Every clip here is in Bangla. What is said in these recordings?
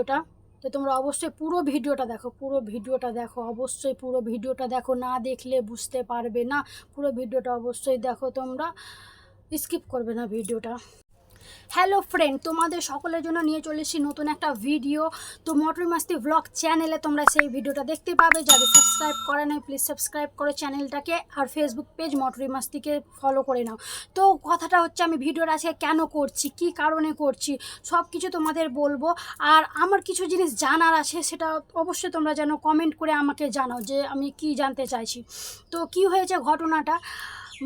ওটা তো তোমরা অবশ্যই পুরো ভিডিওটা দেখো, পুরো ভিডিওটা দেখো, অবশ্যই পুরো ভিডিওটা দেখো, না দেখলে বুঝতে পারবে না। পুরো ভিডিওটা অবশ্যই দেখো তোমরা, স্কিপ করবে না ভিডিওটা। হ্যালো ফ্রেন্ড তোমাদের সকলের জন্য নিয়ে চলে এসেছি নতুন একটা ভিডিও তো মটর মাস্তি ব্লগ চ্যানেলে তোমরা সেই ভিডিওটা দেখতে পাবে। যাদের সাবস্ক্রাইব করে নাই প্লিজ সাবস্ক্রাইব করো চ্যানেলটাকে আর ফেসবুক পেজ মটরি মাস্তিকে ফলো করে নাও। তো কথাটা হচ্ছে, আমি ভিডিওটা আজকে কেন করছি, কি কারণে করছি সব কিছু তোমাদের বলব। আর আমার কিছু জিনিস জানার আছে, সেটা অবশ্যই তোমরা যেন কমেন্ট করে আমাকে জানাও যে আমি কি জানতে চাইছি। তো কি হয়েছে ঘটনাটা?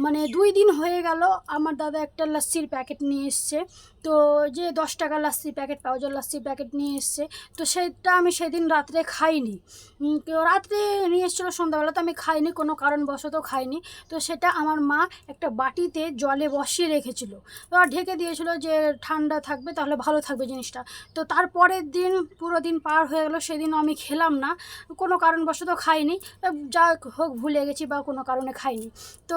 মানে দুই দিন হয়ে গেল, আমার দাদা একটা লাস্সির প্যাকেট নিয়ে এসছে। তো যে দশ টাকা লাস্সি প্যাকেট পাওয়া যায় লাস্সির প্যাকেট নিয়ে এসছে, তো সেটা আমি সেদিন রাত্রে খাইনি। তো রাত্রে নিয়ে এসেছিল সন্ধ্যাবেলা, তো আমি খাইনি, কোনো কারণবশত খাইনি। তো সেটা আমার মা একটা বাটিতে জলে বসিয়ে রেখেছিল। এবার ঢেকে দিয়েছিল যে ঠান্ডা থাকবে, তাহলে ভালো থাকবে জিনিসটা। তো তারপরের দিন পুরো দিন পার হয়ে গেলো, সেদিনও আমি খেলাম না, কোনো কারণবশত খাইনি। যা হোক, ভুলে গেছি বা কোনো কারণে খাইনি। তো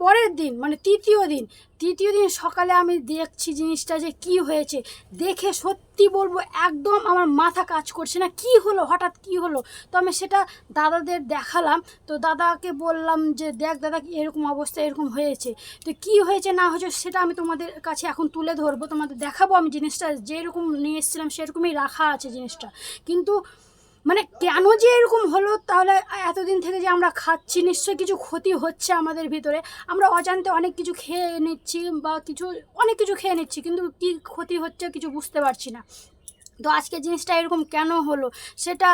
তারপরের দিন মানে তৃতীয় দিন তৃতীয় দিন সকালে আমি দেখছি জিনিসটা যে কি হয়েছে। দেখে সত্যি বলব, একদম আমার মাথা কাজ করছে না, কি হলো, হঠাৎ কি হলো? তো আমি সেটা দাদাদের দেখালাম, তো দাদাকে বললাম যে, দেখ দাদা, এরকম অবস্থা, এরকম হয়েছে। তো কি হয়েছে, না হয়েছে, সেটা আমি তোমাদের কাছে এখন তুলে ধরবো, তোমাদের দেখাবো আমি জিনিসটা, যেরকম নিয়ে এসেছিলাম সেরকমই রাখা আছে জিনিসটা। কিন্তু মানে কেন যে এরকম হলো তাহলে এতদিন থেকে যে আমরা খাচ্ছি, নিশ্চয়ই কিছু ক্ষতি হচ্ছে আমাদের ভিতরে। আমরা অজান্তে অনেক কিছু খেয়ে নিচ্ছি বা কিছু, অনেক কিছু খেয়ে নিচ্ছি, কিন্তু কি ক্ষতি হচ্ছে কিছু বুঝতে পারছি না। তো আজকে জিনিসটা এরকম কেন হলো? সেটা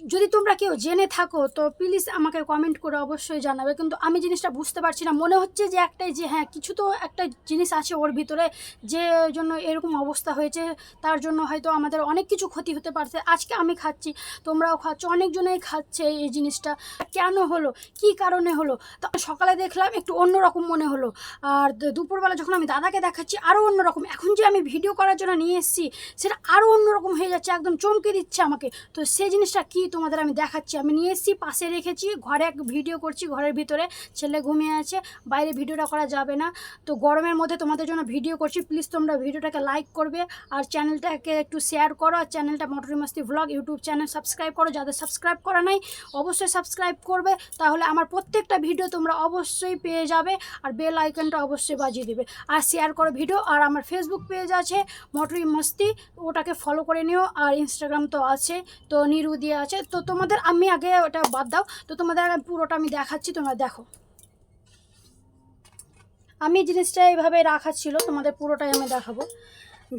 যদি তোমরা কেউ জেনে থাকো, তো প্লিজ আমাকে কমেন্ট করে অবশ্যই জানাবে। কিন্তু আমি জিনিসটা বুঝতে পারছি না। মনে হচ্ছে যে একটাই যে হ্যাঁ কিছু তো একটা জিনিস আছে ওর ভিতরে যে জন্য এরকম অবস্থা হয়েছে। তার জন্য হয়তো আমাদের অনেক কিছু ক্ষতি হতে পারছে। আজকে আমি খাচ্ছি, তোমরাও খাচ্ছ, অনেকজনেই খাচ্ছে এই জিনিসটা। কেন হলো? কি কারণে হলো? তো সকালে দেখলাম একটু অন্যরকম মনে হলো। আর দুপুরবেলা যখন আমি দাদাকে দেখাচ্ছি আরও অন্যরকম। এখন যে আমি ভিডিও করার জন্য নিয়ে এসেছি, সেটা আরও অন্যরকম হয়ে যাচ্ছে, একদম চমকে দিচ্ছে আমাকে। তো সেই জিনিসটা কি তোমাদের আমি দেখাচ্ছি। আমি নিয়ে এসেছি, পাশে রেখেছি, ঘরে এক ভিডিও করছি, ঘরের ভিতরে ছেলে ঘুমিয়ে আছে, বাইরে ভিডিওটা করা যাবে না। তো গরমের মধ্যে তোমাদের জন্য ভিডিও করছি প্লিজ তোমরা ভিডিওটাকে লাইক করবে আর চ্যানেলটাকে একটু শেয়ার করো আর চ্যানেলটা মোটরি মাস্তি ভ্লগ ইউটিউব চ্যানেল সাবস্ক্রাইব করো। যাদের সাবস্ক্রাইব করা নাই, অবশ্যই সাবস্ক্রাইব করবে, তাহলে আমার প্রত্যেকটা ভিডিও তোমরা অবশ্যই পেয়ে যাবে আর বেল আইকনটা অবশ্যই বাজিয়ে দেবে। আর শেয়ার করো ভিডিও আর আমার ফেসবুক পেজ আছে, মোটরি মস্তি, ওটাকে ফলো করে নিও। আর ইনস্টাগ্রাম তো আছে, তো নিরু দিয়ে আছে তো তোমাদের আমি আগে ওটা বাদ দাও। তো তোমাদের আগে পুরোটা আমি দেখাচ্ছি, তোমরা দেখো। আমি জিনিসটা এইভাবে রাখা ছিল, তোমাদের পুরোটাই আমি দেখাবো।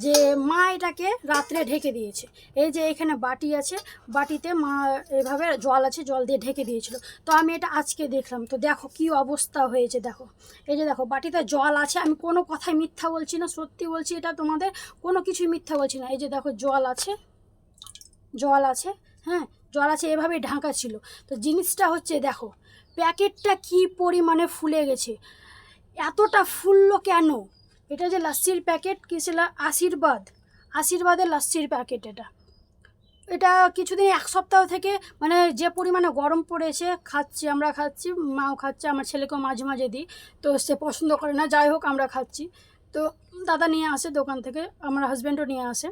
যে মা এটাকে রাত্রে ঢেকে দিয়েছে। এই যে এখানে বাটি আছে, বাটিতে মা এভাবে জল আছে, জল দিয়ে ঢেকে দিয়েছিল। তো আমি এটা আজকে দেখলাম। তো দেখো কি অবস্থা হয়েছে, দেখো। এই যে দেখো, বাটিতে জল আছে, আমি কোনো কথাই মিথ্যা বলছি না, সত্যি বলছি এটা তোমাদের কোনো কিছুই মিথ্যা বলছি না। এই যে দেখো, জল আছে জল আছে হ্যাঁ? জল আছে, এভাবেই ঢাকা ছিল। তো জিনিসটা হচ্ছে, দেখো, প্যাকেটটা কি পরিমাণে ফুলে গেছে? এতটা ফুললো কেন? এটা যে লাচ্ছির প্যাকেট, কি ছিল? আশীর্বাদ। আশীর্বাদের লাচ্ছির প্যাকেট এটা। এটা কিছুদিন, এক সপ্তাহ থেকে মানে যে পরিমাণে গরম পড়েছে, খাচ্ছি, আমরা খাচ্ছি, মাও খাচ্ছে, আমার ছেলেকেও মাঝে মাঝে দিই, তো সে পছন্দ করে না, যাই হোক, আমরা খাচ্ছি। তো দাদা নিয়ে আসে দোকান থেকে, আমার হাজব্যান্ডও নিয়ে আসে।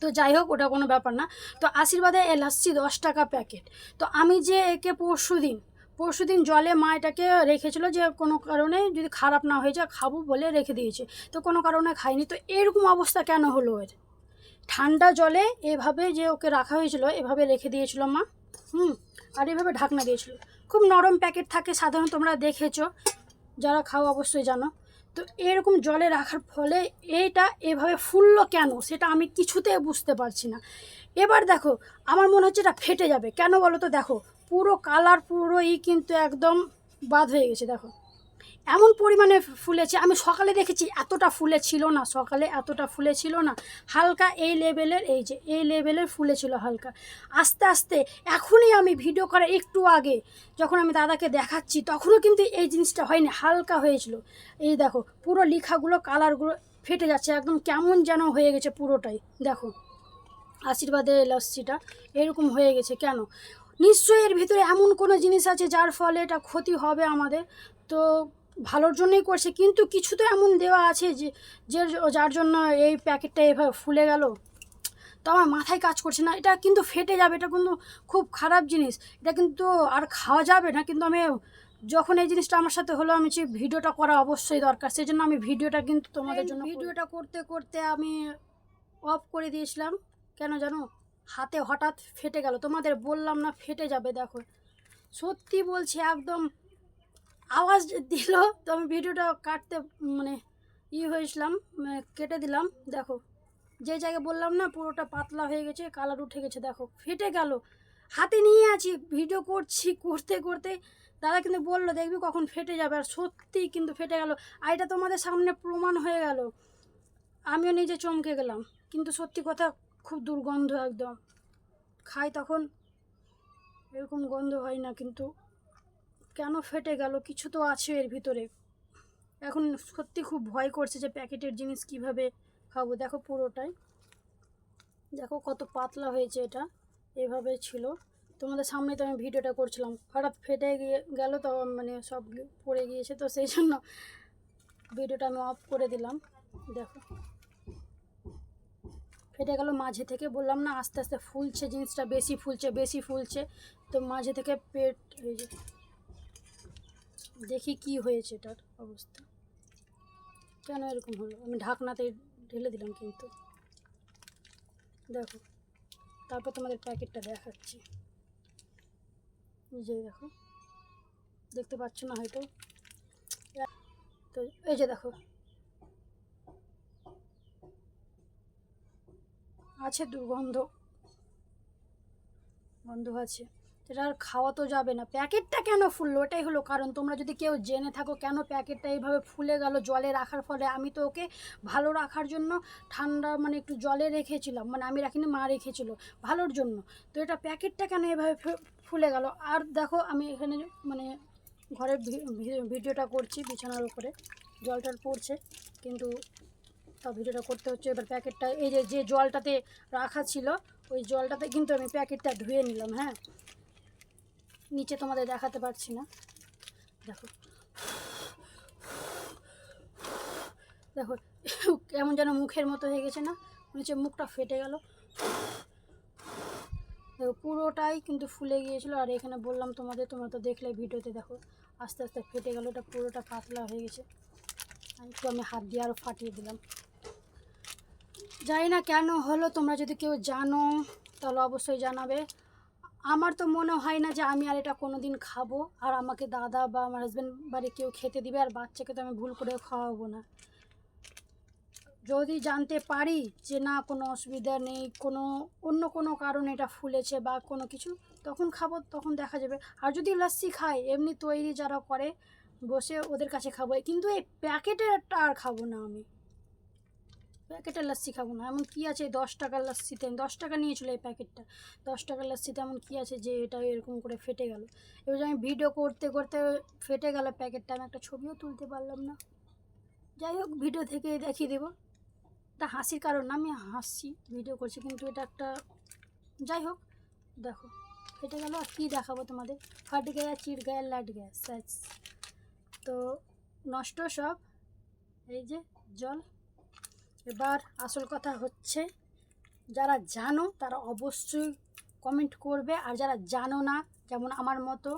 তো যাই হোক, ওটা কোনো ব্যাপার না। তো আশীর্বাদে এ লাচ্ছি দশ টাকা প্যাকেট। তো আমি যে একে পরশু দিন পরশু দিন জলে মা এটাকে রেখেছিল যে কোনো কারণে যদি খারাপ না হয়ে যায়, খাব বলে রেখে দিয়েছে। তো কোনো কারণে খাইনি। তো এরকম অবস্থা কেন হলো এর? ঠান্ডা জলে এভাবে যে ওকে রাখা হয়েছিল, এভাবে রেখে দিয়েছিল মা। হুম, আর এভাবে ঢাকনা দিয়েছিল। খুব নরম প্যাকেট থাকে, সাধারণত তোমরা দেখেছ। যারা খাও অবশ্যই জানো। তো এরকম জলে রাখার ফলে এটা এভাবে ফুললো কেন? সেটা আমি কিছুতে বুঝতে পারছি না। এবার দেখো, আমার মনে হচ্ছে এটা ফেটে যাবে। কেন বলো তো? দেখো, পুরো কালার পুরো ই কিন্তু একদম বাদ হয়ে গেছে, দেখো। এমন পরিমাণে ফুলেছে, আমি সকালে দেখেছি এতটা ফুলে ছিল না, সকালে এতটা ফুলে ছিল না। হালকা এই লেভেলের, এই যে এই লেভেলের ফুলে ছিল হালকা। আস্তে আস্তে এখনই আমি ভিডিও করার একটু আগে যখন আমি দাদাকে দেখাচ্ছি, তখনও কিন্তু এই জিনিসটা হয়নি, হালকা হয়েছিল। এই দেখো, পুরো লিখাগুলো, কালারগুলো ফেটে যাচ্ছে, একদম কেমন যেন হয়ে গেছে পুরোটাই, দেখো। আশীর্বাদে লস্যিটা, এরকম হয়ে গেছে কেন? নিশ্চয়ই এর ভিতরে এমন কোনো জিনিস আছে যার ফলে এটা ক্ষতি হবে আমাদের। তো ভালোর জন্যই করছে কিন্তু কিছু তো এমন দেওয়া আছে যে যে যার জন্য এই প্যাকেটটা এভাবে ফুলে গেল। তো আমার মাথায় কাজ করছে না এটা কিন্তু ফেটে যাবে এটা কিন্তু খুব খারাপ জিনিস। এটা কিন্তু আর খাওয়া যাবে না কিন্তু আমি যখন এই জিনিসটা আমার সাথে হলো আমি যে ভিডিওটা করা অবশ্যই দরকার। সেই জন্য আমি ভিডিওটা কিন্তু তোমাদের জন্য ভিডিওটা করতে করতে আমি অফ করে দিয়েছিলাম। কেন জানো? হাতে হঠাৎ ফেটে গেল। তোমাদের বললাম না ফেটে যাবে দেখো। সত্যি বলছি একদম আওয়াজ দিল। তো আমি ভিডিওটা কাটতে মানে ই হয়েছিলাম মানে কেটে দিলাম, দেখো। যে জায়গায় বললাম না, পুরোটা পাতলা হয়ে গেছে, কালার উঠে গেছে, দেখো। ফেটে গেল। হাতে নিয়ে আছি, ভিডিও করছি, করতে করতে। দাদা কিন্তু বলল, দেখবি কখন ফেটে যাবে। আর সত্যিই কিন্তু ফেটে গেল। আর এটা তোমাদের সামনে প্রমাণ হয়ে গেল। আমিও নিজে চমকে গেলাম। কিন্তু সত্যি কথা, খুব দুর্গন্ধ একদম। খাই তখন, এরকম গন্ধ হয় না কিন্তু। কেন ফেটে গেল? কিছু তো আছে এর ভিতরে। এখন সত্যি খুব ভয় করছে যে প্যাকেটের জিনিস কীভাবে খাব। দেখো পুরোটাই। দেখো কত পাতলা হয়েছে এটা। এভাবে ছিল। তোমাদের সামনে তো আমি ভিডিওটা করছিলাম। হঠাৎ ফেটে গিয়ে গেল তো মানে সব পড়ে গিয়েছে তো সেই জন্য ভিডিওটা আমি অফ করে দিলাম। দেখো। ফেটে গেল মাঝে থেকে। বললাম না, আস্তে আস্তে ফুলছে, জিনিসটা বেশি ফুলছে বেশি ফুলছে। তো মাঝে থেকে পেট দেখি কি হয়েছে এটার অবস্থা। কেন এরকম হলো? আমি ঢাকনাতে ঢেলে দিলাম কিন্তু। দেখো, তারপর তোমাদের প্যাকেটটা দেখাচ্ছি। এই যে দেখো, দেখতে পাচ্ছ না হয়তো? তো এই যে দেখো, আছে দুর্গন্ধ। গন্ধ আছে। সেটা আর খাওয়া তো যাবে না। প্যাকেটটা কেন ফুললো? ওটাই হলো কারণ, তোমরা যদি কেউ জেনে থাকো কেন প্যাকেটটা এইভাবে ফুলে গেল জলে রাখার ফলে, আমি তো ওকে ভালো রাখার জন্য ঠান্ডা মানে একটু জলে রেখেছিলাম মানে আমি রাখিনি, মা রেখেছিল ভালোর জন্য। তো এটা প্যাকেটটা কেন এভাবে ফুলে গেল? আর দেখো, আমি এখানে মানে ঘরের ভিডিওটা করছি বিছানার উপরে জলটার পড়ছে, কিন্তু তা ভিডিওটা করতে হচ্ছে, এবার প্যাকেটটা, এই যে যে জলটাতে রাখা ছিল, ওই জলটাতে কিন্তু আমি প্যাকেটটা ধুয়ে নিলাম হ্যাঁ? নিচে তোমাদের দেখাতে পারছি না। দেখো। দেখো, কেমন যেন মুখের মতো হয়ে গেছে না? হচ্ছে মুখটা ফেটে গেল। দেখো, পুরোটাই কিন্তু ফুলে গিয়েছিল। আর এখানে বললাম তোমাদের, তোমরা তো দেখলে ভিডিওতে, দেখো, আস্তে আস্তে ফেটে গেল। ওটা পুরোটা পাতলা হয়ে গেছে। একটু আমি হাত দিয়ে আরও ফাটিয়ে দিলাম। জানি না কেন হলো, তোমরা যদি কেউ জানো, তাহলে অবশ্যই জানাবে। আমার তো মনে হয় না যে আমি আর এটা কোনো দিন খাব। আর আমাকে দাদা বা আমার হাজব্যান্ড বাড়ি কেউ খেতে দিবে, আর বাচ্চাকে তো আমি ভুল করে খাওয়াবো না। যদি জানতে পারি যে না, কোনো অসুবিধা নেই, কোনো, অন্য কোনো কারণে এটা ফুলেছে বা কোনো কিছু, তখন খাব, তখন দেখা যাবে। আর যদি লস্যি খাই এমনি তৈরি যারা করে, বসে ওদের কাছে খাব। কিন্তু এই প্যাকেটেরটা আর খাব না আমি। প্যাকেটের লস্যি খাব না। এমন কী আছে দশ টাকার লস্যিতে দশ টাকা নিয়েছিল এই প্যাকেটটা। দশ টাকার লস্যিতে এমন কী আছে যে এটা এরকম করে ফেটে গেল। এবার আমি ভিডিও করতে করতে ফেটে গেল প্যাকেটটা, আমি একটা ছবিও তুলতে পারলাম না। যাই হোক ভিডিও থেকে দেখিয়ে দেবো। এটা হাসির কারণ না, আমি হাসছি ভিডিও করছি, কিন্তু এটা একটা যাই হোক, দেখো, ফেটে গেল, আর কী দেখাবো তোমাদের? ফাট গেয়া চিট গায়া লাট গেয়া স্যাচ তো নষ্ট সব, এই যে জল। এবার আসল কথা হচ্ছে, যারা জানো তারা অবশ্যই কমেন্ট করবে, আর যারা জানো না, যেমন আমার মতো,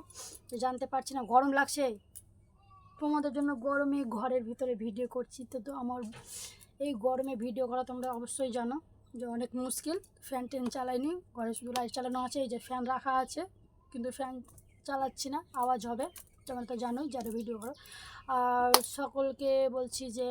যে জানতে পারছি না, গরম লাগছে। তোমাদের জন্য গরমে ঘরের ভিতরে ভিডিও করছি, তো তো আমার এই গরমে ভিডিও করা তোমরা অবশ্যই জানো, যে অনেক মুশকিল। ফ্যান টেন চালাইনি ঘরে শুধু লাইট চালানো আছে, এই যে ফ্যান রাখা আছে, কিন্তু ফ্যান চালাচ্ছি না, আওয়াজ হবে, তোমরা তো জানোই যারা ভিডিও করো। আর সকলকে বলছি যে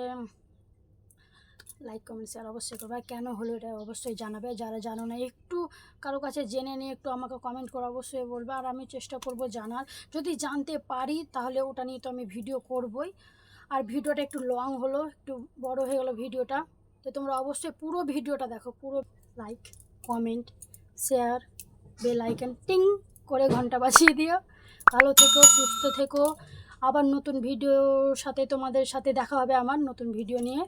লাইক কমেন্ট শেয়ার অবশ্যই করবে। কেন হলো এটা অবশ্যই জানাবে। যারা জানো না, একটু কারও কাছে জেনে নিয়ে একটু আমাকে কমেন্ট করে অবশ্যই বলবে। আর আমি চেষ্টা করব জানার। যদি জানতে পারি, তাহলে ওটা নিয়ে তো আমি ভিডিও করবই। আর ভিডিওটা একটু লং হলো, একটু বড় হয়ে গেলো ভিডিওটা তো তোমরা অবশ্যই পুরো ভিডিওটা দেখো। পুরো like comment share bell icon টিং করে ঘণ্টা বাজিয়ে দিও। ভালো থেকো, সুস্থ থেকো। আবার নতুন ভিডিওর সাথে তোমাদের সাথে দেখা হবে আমার নতুন ভিডিও নিয়ে।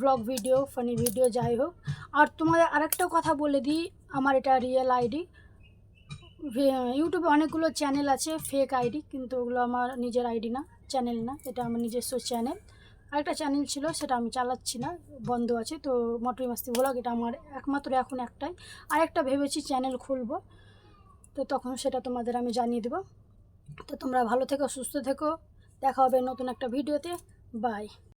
ব্লগ ভিডিও ফানি ভিডিও যাই হোক। আর তোমাদের আরেকটা কথা বলে দিই, আমার এটা রিয়েল আইডি ইউটিউবে অনেকগুলো চ্যানেল আছে ফেক আইডি কিন্তু ওগুলো আমার নিজের আইডি না চ্যানেল না, এটা আমার নিজস্ব চ্যানেল আরেকটা চ্যানেল ছিল, সেটা আমি চালাচ্ছি না, বন্ধ আছে, তো মটরি মাস্তি ব্লগ এটা আমার একমাত্র এখন একটাই। আর একটা ভেবেছি চ্যানেল খুলব, তো তখন সেটা তোমাদের আমি জানিয়ে দেবো। তো তোমরা ভালো থেকো, সুস্থ থেকো, দেখা হবে নতুন একটা ভিডিওতে বাই